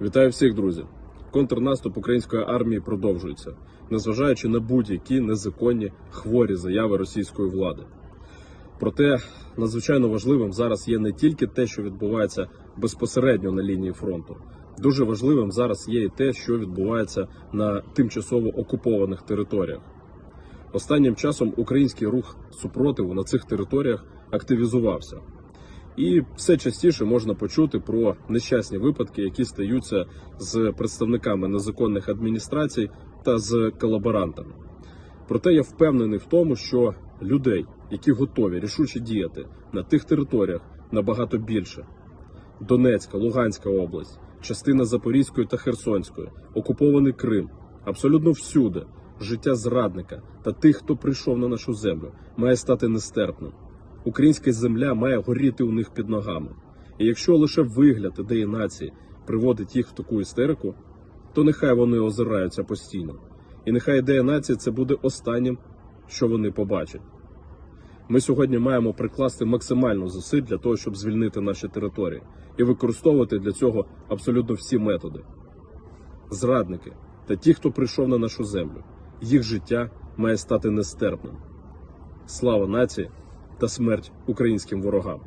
Вітаю всіх, друзі! Контрнаступ української армії продовжується, незважаючи на будь-які незаконні хворі заяви російської влади. Проте надзвичайно важливим зараз є не тільки те, що відбувається безпосередньо на лінії фронту. Дуже важливим зараз є і те, що відбувається на тимчасово окупованих територіях. Останнім часом український рух супротиву на цих територіях активізувався. І все частіше можна почути про нещасні випадки, які стаються з представниками незаконних адміністрацій та з колаборантами. Проте я впевнений в тому, що людей, які готові рішуче діяти на тих територіях, набагато більше. Донецька, Луганська область, частина Запорізької та Херсонської, окупований Крим, абсолютно всюди життя зрадника та тих, хто прийшов на нашу землю, має стати нестерпним. Українська земля має горіти у них під ногами. І якщо лише вигляд ідеї нації приводить їх в таку істерику, то нехай вони озираються постійно. І нехай ідея нації це буде останнім, що вони побачать. Ми сьогодні маємо прикласти максимально зусиль для того, щоб звільнити наші території і використовувати для цього абсолютно всі методи. Зрадники та ті, хто прийшов на нашу землю, їх життя має стати нестерпним. Слава нації та смерть українським ворогам.